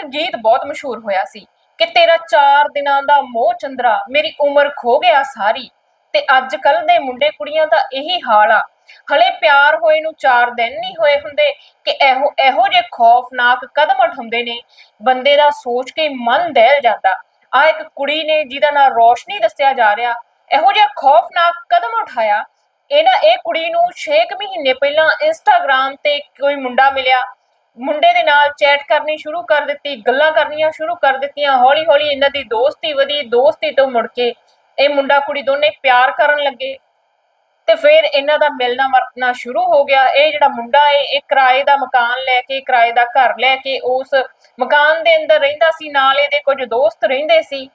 ਇੱਕ ਗੀਤ ਬਹੁਤ ਮਸ਼ਹੂਰ ਹੋਇਆ ਸੀ ਕਿ ਤੇਰਾ ਚਾਰ ਦਿਨਾਂ ਦਾ ਮੋਹ ਚੰਦਰਾ ਮੇਰੀ ਉਮਰ ਖੋ ਗਿਆ ਸਾਰੀ। ਤੇ ਅੱਜ ਕੱਲ ਦੇ ਮੁੰਡੇ ਕੁੜੀਆਂ ਦਾ ਇਹੀ ਹਾਲ ਆ। ਹਲੇ ਪਿਆਰ ਹੋਏ ਨੂੰ 4 ਦਿਨ ਨਹੀਂ ਹੋਏ ਹੁੰਦੇ ਕਿ ਇਹੋ ਇਹੋ ਜਿਹੇ ਖੌਫਨਾਕ ਕਦਮ ਉਠਾਉਂਦੇ ਨੇ। ਬੰਦੇ ਦਾ ਸੋਚ ਕੇ ਮਨ ਦਹਿਲ ਜਾਂਦਾ। ਆ ਇੱਕ ਕੁੜੀ ਨੇ ਜਿਹਦਾ ਨਾਂ ਰੋਸ਼ਨੀ ਦੱਸਿਆ ਜਾ ਰਿਹਾ, ਇਹੋ ਜਿਹਾ ਖੌਫਨਾਕ ਕਦਮ ਉਠਾਇਆ। ਇਹਨਾਂ ਇਹ ਕੁੜੀ ਨੂੰ 6 ਮਹੀਨੇ ਪਹਿਲਾਂ ਇੰਸਟਾਗ੍ਰam ਤੇ ਕੋਈ ਮੁੰਡਾ ਮਿਲਿਆ। ਮੁੰਡੇ ਦੇ ਨਾਲ ਚੈਟ ਕਰਨੀ ਸ਼ੁਰੂ ਕਰ ਦਿੱਤੀ, ਗੱਲਾਂ ਕਰਨੀਆਂ ਸ਼ੁਰੂ ਕਰ ਦਿੱਤੀਆਂ ਹੌਲੀ ਹੌਲੀ ਇਹਨਾਂ ਦੀ ਦੋਸਤੀ ਵਧੀ, ਦੋਸਤੀ ਤੋਂ ਮੁੜ ਕੇ ਇਹ ਮੁੰਡਾ ਕੁੜੀ ਦੋਨੇ ਪਿਆਰ ਕਰਨ ਲੱਗੇ ਤੇ ਫਿਰ ਇਹਨਾਂ ਦਾ ਮਿਲਣਾ ਵਰਤਣਾ ਸ਼ੁਰੂ ਹੋ ਗਿਆ। ਇਹ ਜਿਹੜਾ ਮੁੰਡਾ ਹੈ ਇਹ ਕਿਰਾਏ ਦਾ ਮਕਾਨ ਲੈ ਕੇ, ਕਿਰਾਏ ਦਾ ਘਰ ਲੈ ਕੇ ਉਸ ਮਕਾਨ ਦੇ ਅੰਦਰ ਰਹਿੰਦਾ ਸੀ, ਨਾਲ ਇਹਦੇ ਕੁਝ ਦੋਸਤ ਰਹਿੰਦੇ ਸੀ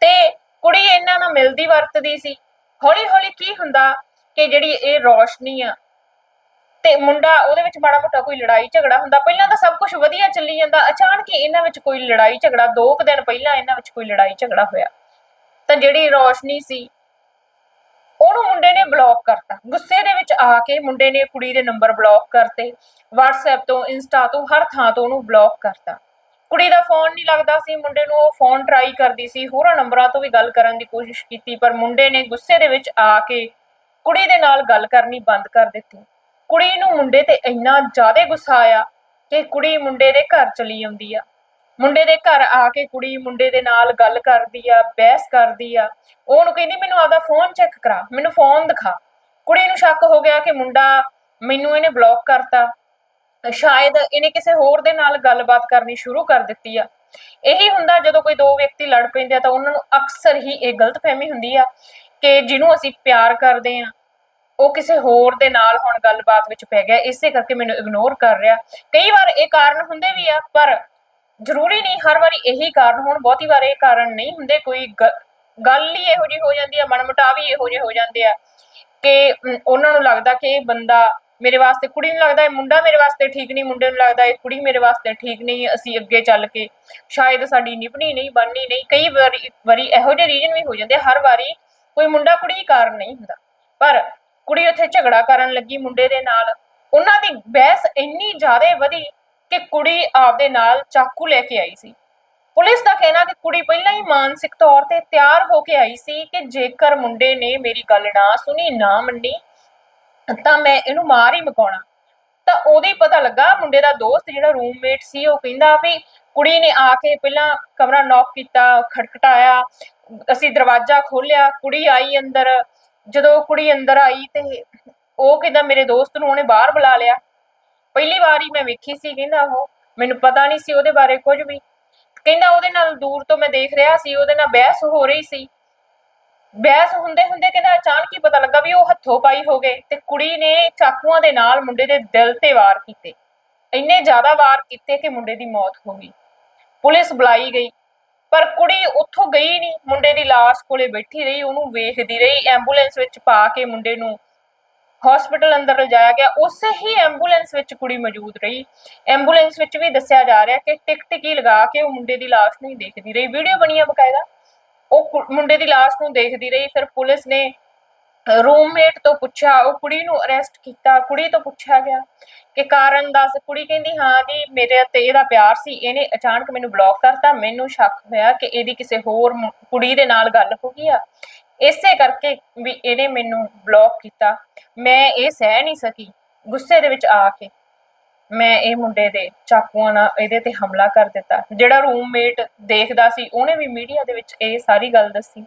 ਤੇ ਕੁੜੀ ਇਹਨਾਂ ਨਾਲ ਮਿਲਦੀ ਵਰਤਦੀ ਸੀ। ਹੌਲੀ ਹੌਲੀ ਕੀ ਹੁੰਦਾ ਕਿ ਜਿਹੜੀ ਇਹ ਰੋਸ਼ਨੀ ਆ ਤੇ ਮੁੰਡਾ ਉਹਦੇ ਵਿੱਚ ਮਾੜਾ ਮੋਟਾ ਕੋਈ ਲੜਾਈ ਝਗੜਾ ਹੁੰਦਾ, ਪਹਿਲਾਂ ਤਾਂ ਸਭ ਕੁਝ ਵਧੀਆ ਚੱਲੀ ਜਾਂਦਾ, ਅਚਾਨਕ ਹੀ ਇਹਨਾਂ ਵਿੱਚ ਕੋਈ ਲੜਾਈ ਝਗੜਾ, ਦੋ ਕੁ ਦਿਨ ਪਹਿਲਾਂ ਇਹਨਾਂ ਵਿੱਚ ਕੋਈ ਲੜਾਈ ਝਗੜਾ ਹੋਇਆ। ਤਾਂ ਜਿਹੜੀ ਰੋਸ਼ਨੀ ਸੀ, ਉਹਨੂੰ ਮੁੰਡੇ ਨੇ ਬਲੌਕ ਕਰਤਾ। ਗੁੱਸੇ ਦੇ ਵਿੱਚ ਆ ਕੇ ਮੁੰਡੇ ਨੇ ਕੁੜੀ ਦੇ ਨੰਬਰ ਬਲੌਕ ਕਰਤੇ, WhatsApp ਤੋਂ ਇੰਸਟਾ ਤੋਂ, ਹਰ ਥਾਂ ਤੋਂ ਉਹਨੂੰ ਬਲੌਕ ਕਰਤਾ। ਕੁੜੀ ਦਾ ਫੋਨ ਨਹੀਂ ਲੱਗਦਾ ਸੀ, ਮੁੰਡੇ ਨੂੰ ਉਹ ਫੋਨ ਟਰਾਈ ਕਰਦੀ ਸੀ, ਹੋਰਾਂ ਨੰਬਰਾਂ ਤੋਂ ਵੀ ਗੱਲ ਕਰਨ ਦੀ ਕੋਸ਼ਿਸ਼ ਕੀਤੀ, ਪਰ ਮੁੰਡੇ ਨੇ ਗੁੱਸੇ ਦੇ ਵਿੱਚ ਆ ਕੇ ਕੁੜੀ ਦੇ ਨਾਲ ਗੱਲ ਕਰਨੀ ਬੰਦ ਕਰ ਦਿੱਤੀ। ਕੁੜੀ ਨੂੰ ਮੁੰਡੇ ਤੇ ਇੰਨਾ ਜ਼ਿਆਦਾ ਗੁੱਸਾ ਆਇਆ ਕਿ ਕੁੜੀ ਮੁੰਡੇ ਦੇ ਘਰ ਚਲੀ ਆਉਂਦੀ ਆ। ਮੁੰਡੇ ਦੇ ਘਰ ਆ ਕੇ ਕੁੜੀ ਮੁੰਡੇ ਦੇ ਨਾਲ ਗੱਲ ਕਰਦੀ ਆ, ਬਹਿਸ ਕਰਦੀ ਆ। ਉਹਨੂੰ ਕਹਿੰਦੀ, ਮੈਨੂੰ ਆਪਦਾ ਫੋਨ ਚੈੱਕ ਕਰਾ, ਮੈਨੂੰ ਫੋਨ ਦਿਖਾ। ਕੁੜੀ ਨੂੰ ਸ਼ੱਕ ਹੋ ਗਿਆ ਕਿ ਮੁੰਡਾ ਮੈਨੂੰ ਇਹਨੇ ਬਲੌਕ ਕਰਤਾ। ਸ਼ਾਇਦ ਇਹਨੇ ਕਿਸੇ ਹੋਰ ਦੇ ਨਾਲ ਗੱਲਬਾਤ ਕਰਨੀ ਸ਼ੁਰੂ ਕਰ ਦਿੱਤੀ ਆ। ਇਹੀ ਹੁੰਦਾ ਜਦੋਂ ਕੋਈ ਦੋ ਵਿਅਕਤੀ ਲੜ ਪੈਂਦੇ ਆ ਤਾਂ ਉਹਨਾਂ ਨੂੰ ਅਕਸਰ ਹੀ ਇਹ ਗਲਤਫਹਿਮੀ ਹੁੰਦੀ ਆ ਕਿ ਜਿਹਨੂੰ ਅਸੀਂ ਪਿਆਰ ਕਰਦੇ ਆ ਉਹ ਕਿਸੇ ਹੋਰ ਦੇ ਨਾਲ ਹੁਣ ਗੱਲਬਾਤ ਵਿੱਚ ਪੈ ਗਿਆ, ਇਸੇ ਕਰਕੇ ਮੈਨੂੰ ਇਗਨੋਰ ਕਰ ਰਿਹਾ। ਕਈ ਵਾਰ ਇਹ ਕਾਰਨ ਹੁੰਦੇ ਵੀ ਆ, ਪਰ ਜ਼ਰੂਰੀ ਨਹੀਂ ਹਰ ਵਾਰੀ ਇਹੀ ਕਾਰਨ ਹੋਣ। ਬਹੁਤੀ ਵਾਰ ਇਹ ਕਾਰਨ ਨਹੀਂ ਹੁੰਦੇ, ਕੋਈ ਗੱਲ ਹੀ ਇਹੋ ਜਿਹੀ ਹੋ ਜਾਂਦੀ ਆ, ਮਨਮਟਾਵ ਹੀ ਇਹੋ ਜਿਹੇ ਹੋ ਜਾਂਦੇ ਆ ਕਿ ਉਹਨਾਂ ਨੂੰ ਲੱਗਦਾ ਕਿ ਇਹ ਬੰਦਾ ਮੇਰੇ ਵਾਸਤੇ ਕੁੜੀ ਨੂੰ ਲੱਗਦਾ, ਇਹ ਮੁੰਡਾ ਮੇਰੇ ਵਾਸਤੇ ਠੀਕ ਨਹੀਂ, ਮੁੰਡੇ ਨੂੰ ਲੱਗਦਾ ਇਹ ਕੁੜੀ ਮੇਰੇ ਵਾਸਤੇ ਠੀਕ ਨਹੀਂ, ਅਸੀਂ ਅੱਗੇ ਚੱਲ ਕੇ ਸ਼ਾਇਦ ਸਾਡੀ ਨਿਭਣੀ ਨਹੀਂ, ਬਣਨੀ ਨਹੀਂ। ਕਈ ਵਾਰੀ ਵਾਰੀ ਇਹੋ ਜਿਹੇ ਰੀਜਨ ਵੀ ਹੋ ਜਾਂਦੇ ਹਰ ਵਾਰੀ ਕੋਈ ਮੁੰਡਾ ਕੁੜੀ ਕਾਰਨ ਨਹੀਂ ਹੁੰਦਾ। ਪਰ ਕੁੜੀ ਉੱਥੇ ਝਗੜਾ ਕਰਨ ਲੱਗੀ ਮੁੰਡੇ ਦੇ ਨਾਲ। ਉਹਨਾਂ ਦੀ ਬਹਿਸ ਇੰਨੀ ਜ਼ਿਆਦਾ ਵਧੀ ਕਿ ਕੁੜੀ ਆਪਦੇ ਨਾਲ ਚਾਕੂ ਲੈ ਕੇ ਆਈ ਸੀ। ਪੁਲਿਸ ਦਾ ਕਹਿਣਾ ਕਿ ਕੁੜੀ ਪਹਿਲਾਂ ਹੀ ਮਾਨਸਿਕ ਤੌਰ ਤੇ ਤਿਆਰ ਹੋ ਕੇ ਆਈ ਸੀ ਕਿ ਜੇਕਰ ਮੁੰਡੇ ਨੇ ਮੇਰੀ ਗੱਲ ਨਾ ਸੁਣੀ, ਨਾ ਮੰਨੀ, ਤਾਂ ਮੈਂ ਇਹਨੂੰ ਮਾਰ ਹੀ ਮਕਾਉਣਾ। ਤਾਂ ਉਹਦੇ ਹੀ ਪਤਾ ਲੱਗਾ, ਮੁੰਡੇ ਦਾ ਦੋਸਤ ਜਿਹੜਾ ਰੂਮਮੇਟ ਸੀ, ਉਹ ਕਹਿੰਦਾ ਵੀ ਕੁੜੀ ਨੇ ਆ ਕੇ ਪਹਿਲਾਂ ਕਮਰਾ ਨੌਕ ਕੀਤਾ ਖੜਖਟਾਇਆ ਅਸੀਂ ਦਰਵਾਜ਼ਾ ਖੋਲ੍ਹਿਆ, ਕੁੜੀ ਆਈ ਅੰਦਰ ਜਦੋਂ ਕੁੜੀ ਅੰਦਰ ਆਈ ਤੇ ਉਹ ਕਹਿੰਦਾ ਮੇਰੇ ਦੋਸਤ ਨੂੰ ਉਹਨੇ ਬਾਹਰ ਬੁਲਾ ਲਿਆ। ਪਹਿਲੀ ਵਾਰ ਹੀ ਮੈਂ ਵੇਖੀ ਸੀ ਕਹਿੰਦਾ ਉਹ। ਮੈਨੂੰ ਪਤਾ ਨਹੀਂ ਸੀ ਉਹਦੇ ਬਾਰੇ ਕੁਝ ਵੀ। ਕਹਿੰਦਾ ਉਹਦੇ ਨਾਲ ਦੂਰ ਤੋਂ ਮੈਂ ਦੇਖ ਰਿਹਾ ਸੀ, ਉਹਦੇ ਨਾਲ ਬਹਿਸ ਹੋ ਰਹੀ ਸੀ। ਬਹਿਸ ਹੁੰਦੇ ਹੁੰਦੇ ਕਹਿੰਦਾ ਅਚਾਨਕ ਹੀ ਪਤਾ ਲੱਗਾ ਵੀ ਉਹ ਹੱਥੋਂ ਪਾਈ ਹੋ ਗਏ ਤੇ ਕੁੜੀ ਨੇ ਚਾਕੂਆਂ ਦੇ ਨਾਲ ਮੁੰਡੇ ਦੇ ਦਿਲ ਤੇ ਵਾਰ ਕੀਤੇ। ਇੰਨੇ ਜ਼ਿਆਦਾ ਵਾਰ ਕੀਤੇ ਕਿ ਮੁੰਡੇ ਦੀ ਮੌਤ ਹੋ ਗਈ। ਪੁਲਿਸ ਬੁਲਾਈ ਗਈ। ਪਰ ਕੁੜੀ ਉੱਥੋਂ ਗਈ ਨਹੀਂ ਮੁੰਡੇ ਦੀ ਲਾਸ਼ ਕੋਲੇ ਬੈਠੀ ਰਹੀ, ਉਹਨੂੰ ਵੇਖਦੀ ਰਹੀ ਐਂਬੂਲੈਂਸ ਵਿੱਚ ਪਾ ਕੇ ਮੁੰਡੇ ਨੂੰ ਹਸਪੀਟਲ ਅੰਦਰ ਲਿਜਾਇਆ ਗਿਆ, ਉਸੇ ਹੀ ਐਂਬੂਲੈਂਸ ਵਿੱਚ ਕੁੜੀ ਮੌਜੂਦ ਰਹੀ। ਐਂਬੂਲੈਂਸ ਵਿੱਚ ਵੀ ਦੱਸਿਆ ਜਾ ਰਿਹਾ ਕਿ ਟਿਕ ਟਿਕੀ ਲਗਾ ਕੇ ਉਹ ਮੁੰਡੇ ਦੀ ਲਾਸ਼ ਨੂੰ ਹੀ ਦੇਖਦੀ ਰਹੀ। ਵੀਡੀਓ ਬਣੀ ਆ ਬਕਾਇਦਾ। ਉਹ ਮੁੰਡੇ ਦੀ ਲਾਸ਼ ਨੂੰ ਦੇਖਦੀ ਰਹੀ, ਫਿਰ ਪੁਲਿਸ ਨੇ ਰੂਮਮੇਟ ਤੋਂ ਪੁੱਛਿਆ, ਉਹ ਕੁੜੀ ਨੂੰ ਅਰੈਸਟ ਕੀਤਾ, ਕੁੜੀ ਤੋਂ ਪੁੱਛਿਆ ਗਿਆ ਕਿ ਕਾਰਨ ਦੱਸ, ਕੁੜੀ ਕਹਿੰਦੀ, ਹਾਂ ਜੀ, ਮੇਰੇ ਤੇ ਇਹਦਾ ਪਿਆਰ ਸੀ, ਇਹਨੇ ਅਚਾਨਕ ਮੈਨੂੰ ਬਲੌਕ ਕਰਤਾ, ਮੈਨੂੰ ਸ਼ੱਕ ਹੋਇਆ ਕਿ ਇਹਦੀ ਕਿਸੇ ਹੋਰ ਕੁੜੀ ਦੇ ਨਾਲ ਗੱਲ ਹੋ ਗਈ ਆ। ਇਸੇ ਕਰਕੇ ਵੀ ਇਹਨੇ ਮੈਨੂੰ ਬਲੌਕ ਕੀਤਾ। ਮੈਂ ਇਹ ਸਹਿ ਨਹੀਂ ਸਕੀ, ਗੁੱਸੇ ਦੇ ਵਿੱਚ ਆ ਕੇ ਮੈਂ ਇਹ ਮੁੰਡੇ ਦੇ ਚਾਕੂਆਂ ਨਾਲ ਇਹਦੇ ਤੇ ਹਮਲਾ ਕਰ ਦਿੱਤਾ। ਜਿਹੜਾ ਰੂਮਮੇਟ ਦੇਖਦਾ ਸੀ, ਉਹਨੇ ਵੀ ਮੀਡੀਆ ਦੇ ਵਿੱਚ ਇਹ ਸਾਰੀ ਗੱਲ ਦੱਸੀ।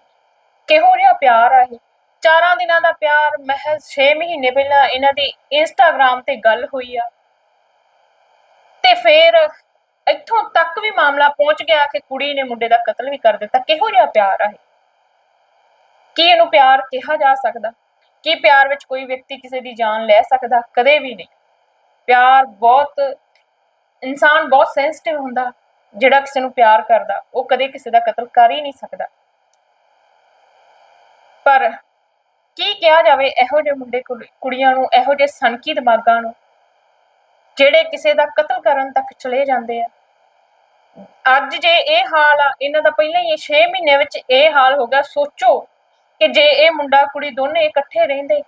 ਕਿਹੋ ਜਿਹਾ ਪਿਆਰ ਆ ਇਹ? ਚਾਰਾਂ ਦਿਨਾਂ ਦਾ ਪਿਆਰ ਮਹਿਜ਼ 6 ਮਹੀਨੇ ਪਹਿਲਾਂ ਇਹਨਾਂ ਦੀ ਇੰਸਟਾਗ੍ਰam ਤੇ ਗੱਲ ਹੋਈ ਆ। ਤੇ ਫਿਰ ਇੱਥੋਂ ਤੱਕ ਵੀ ਮਾਮਲਾ ਪਹੁੰਚ ਗਿਆ ਕਿ ਕੁੜੀ ਨੇ ਮੁੰਡੇ ਦਾ ਕਤਲ ਵੀ ਕਰ ਦਿੱਤਾ। ਕਿਹੋ ਜਿਹਾ ਪਿਆਰ ਆ ਇਹ? ਕੀ ਇਹਨੂੰ ਪਿਆਰ ਕਿਹਾ ਜਾ ਸਕਦਾ? ਕੀ ਪਿਆਰ ਵਿੱਚ ਕੋਈ ਵਿਅਕਤੀ ਕਿਸੇ ਦੀ ਜਾਨ ਲੈ ਸਕਦਾ? ਕਦੇ ਵੀ ਨਹੀਂ। ਪਿਆਰ ਬਹੁਤ, ਇਨਸਾਨ ਬਹੁਤ ਸੈਂਸਿਟਿਵ ਹੁੰਦਾ, ਜਿਹੜਾ ਕਿਸੇ ਨੂੰ ਪਿਆਰ ਕਰਦਾ। ਉਹ ਕਦੇ ਕਿਸੇ ਦਾ ਕਤਲ ਕਰ ਹੀ ਨਹੀਂ ਸਕਦਾ। ਪਰ ਕੀ ਕਿਹਾ ਜਾਵੇ ਇਹੋ ਜਿਹੇ ਮੁੰਡੇ ਕੁੜੀ- ਕੁੜੀਆਂ ਨੂੰ, ਇਹੋ ਜਿਹੇ ਸਨਕੀ ਦਿਮਾਗਾਂ ਨੂੰ, ਜਿਹੜੇ ਕਿਸੇ ਦਾ ਕਤਲ ਕਰਨ ਤੱਕ ਚਲੇ ਜਾਂਦੇ ਆ? ਅੱਜ ਜੇ ਇਹ ਹਾਲ ਆ, ਇਹਨਾਂ ਦਾ ਪਹਿਲਾਂ ਹੀ 6 ਮਹੀਨੇ ਵਿੱਚ ਇਹ ਹਾਲ ਹੋ ਗਿਆ, ਸੋਚੋ ਕਿ ਜੇ ਇਹ ਮੁੰਡਾ, ਕੁੜੀ ਦੋਨੇ ਇਕੱਠੇ ਰਹਿੰਦੇ,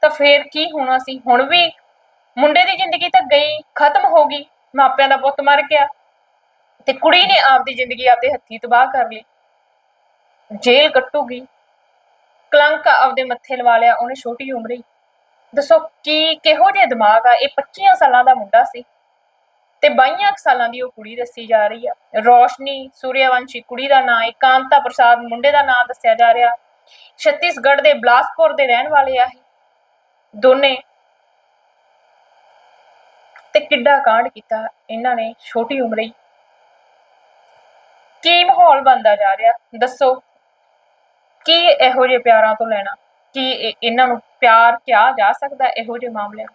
ਤਾਂ ਫੇਰ ਕੀ ਹੋਣਾ ਸੀ? ਹੁਣ ਵੀ ਮੁੰਡੇ ਦੀ ਜ਼ਿੰਦਗੀ ਤਾਂ ਗਈ, ਖਤਮ ਹੋ ਗਈ, ਮਾਪਿਆਂ ਦਾ ਪੁੱਤ ਮਰ ਗਿਆ, ਤੇ ਕੁੜੀ ਨੇ ਆਪਦੀ ਜ਼ਿੰਦਗੀ ਆਪਦੇ ਹੱਥੀ ਤਬਾਹ ਕਰ ਲਈ। ਜੇਲ੍ਹ ਕੱਟੂਗੀ। ਕਲੰਕ ਆਪਦੇ ਮੱਥੇ ਲਵਾ ਲਿਆ, ਉਹਨੇ ਛੋਟੀ ਉਮਰ ਹੀ। ਦੱਸੋ ਕੀ, ਕਿਹੋ ਜਿਹਾ ਦਿਮਾਗ ਆ? ਇਹ 25 ਸਾਲਾਂ ਦਾ ਮੁੰਡਾ ਸੀ ਤੇ 22 ਸਾਲਾਂ ਦੀ ਉਹ ਕੁੜੀ ਦੱਸੀ ਜਾ ਰਹੀ ਆ। ਰੋਸ਼ਨੀ ਸੂਰਿਆਵੰਸ਼ੀ ਕੁੜੀ ਦਾ ਨਾਂ ਹੈ ਕਾਂਤਾ ਪ੍ਰਸਾਦ ਮੁੰਡੇ ਦਾ ਨਾਂ ਦੱਸਿਆ ਜਾ ਰਿਹਾ। ਛੱਤੀਸਗੜ੍ਹ ਦੇ ਬਲਾਸਪੁਰ ਦੇ ਰਹਿਣ ਵਾਲੇ ਆ ਦੋਨੇ। ਤੇ ਕਿੱਡਾ ਕਾਂਡ ਕੀਤਾ ਇਹਨਾਂ ਨੇ, ਛੋਟੀ ਉਮਰੇ ਹੀ। ਕੀ ਮਾਹੌਲ ਬਣਦਾ ਜਾ ਰਿਹਾ? ਦੱਸੋ। ਕੀ ਇਹੋ ਜਿਹੇ ਪਿਆਰਾਂ ਤੋਂ ਲੈਣਾ ਕੀ ਇਹ- ਇਹਨਾਂ ਨੂੰ ਪਿਆਰ ਕਿਹਾ ਜਾ ਸਕਦਾ ਇਹੋ ਜਿਹੇ ਮਾਮਲਿਆਂ 'ਚ?